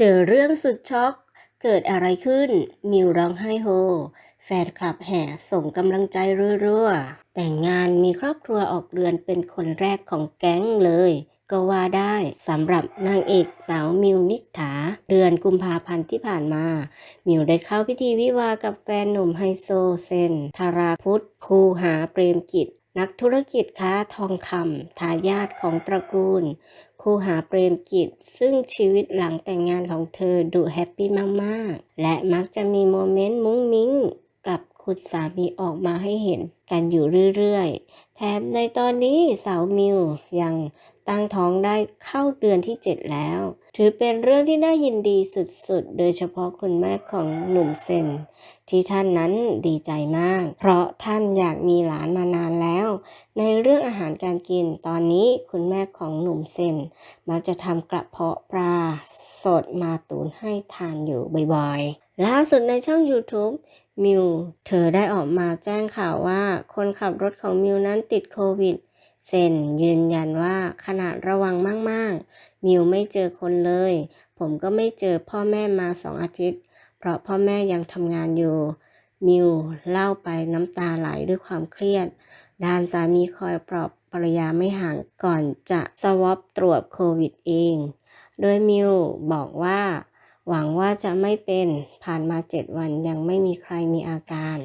เจอเรื่องสุดช็อก เกิดอะไรขึ้น มิวร้องไห้โฮ แฟนคลับแห่ส่งกำลังใจรัวๆ แต่งงานมีครอบครัวออกเรือนเป็นคนแรกของแก๊งเลย ก็ว่าได้สำหรับนางเอกสาวมิวนิษฐา เดือนกุมภาพันธ์ที่ผ่านมา มิวได้เข้าพิธีวิวากับแฟนหนุ่มไฮโซเซนธาราพุทธ คูหาเปรมกิจ นักธุรกิจค้าทองคำทายาทของตระกูลคูหาเปรมกิจ ซึ่งชีวิตหลังแต่งงานของเธอดูแฮปปี้มากๆ และมักจะมีโมเมนต์มุ้งมิ้งกับคุณสามีออกมาให้เห็นกันอยู่เรื่อยๆ แถมในตอนนี้สาวมิวยังตั้งท้องได้เข้าเดือนที่ 7 แล้ว ถือเป็นเรื่องที่น่ายินดีสุดๆ โดยเฉพาะคุณแม่ของหนุ่มเซนที่ท่านนั้นดีใจมาก เพราะท่านอยากมีหลาน การกิน ตอนนี้คุณแม่ของหนุ่มเซนมักจะทำกระเพาะปลาสดมาตูนให้ทานอยู่บ่อยๆ ล่าสุดในช่อง YouTube มิวเธอได้ออกมาแจ้งข่าวว่าคนขับรถของมิวนั้นติดโควิดเซนยืนยันว่าขนาดระวังมากๆ มิวไม่เจอคนเลย ผมก็ไม่เจอพ่อแม่มาสองอาทิตย์ เพราะพ่อแม่ยังทำงานอยู่ มิวเล่าไปน้ำตาไหลด้วยความเครียด ด้านสามีคอยปลอบภรรยาไม่ห่างก่อนจะสวอปตรวจโควิดเอง โดยมิวบอกว่า หวังว่าจะไม่เป็นผ่านมาเจ็ดวันยังไม่มีใครมีอาการ